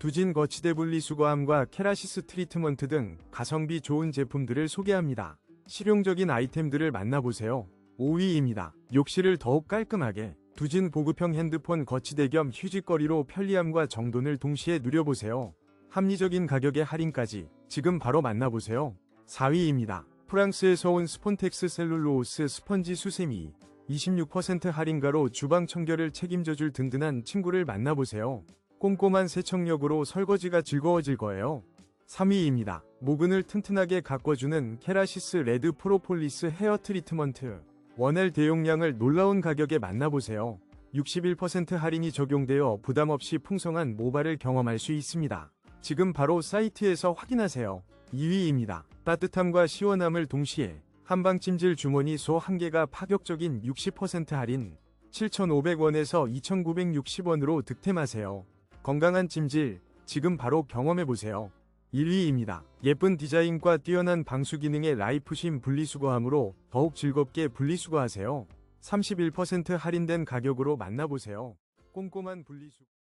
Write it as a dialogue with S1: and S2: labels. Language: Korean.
S1: 두진 거치대 분리수거함과 케라시스 트리트먼트 등 가성비 좋은 제품들을 소개합니다. 실용적인 아이템들을 만나보세요. 5위입니다. 욕실을 더욱 깔끔하게 두진 보급형 핸드폰 거치대 겸 휴지거리로 편리함과 정돈을 동시에 누려보세요. 합리적인 가격의 할인까지 지금 바로 만나보세요. 4위입니다. 프랑스에서 온 스폰텍스 셀룰로오스 스펀지 수세미 26% 할인가로 주방 청결을 책임져줄 든든한 친구를 만나보세요. 꼼꼼한 세척력으로 설거지가 즐거워질 거예요. 3위입니다. 모근을 튼튼하게 가꿔주는 케라시스 레드 프로폴리스 헤어 트리트먼트. 원L 대용량을 놀라운 가격에 만나보세요. 61% 할인이 적용되어 부담없이 풍성한 모발을 경험할 수 있습니다. 지금 바로 사이트에서 확인하세요. 2위입니다. 따뜻함과 시원함을 동시에 한방 찜질 주머니 소 1개가 파격적인 60% 할인 7,500원에서 2,960원으로 득템하세요. 건강한 찜질 지금 바로 경험해보세요. 1위입니다. 예쁜 디자인과 뛰어난 방수 기능의 라이프심 분리수거함으로 더욱 즐겁게 분리수거하세요. 31% 할인된 가격으로 만나보세요. 꼼꼼한 분리수거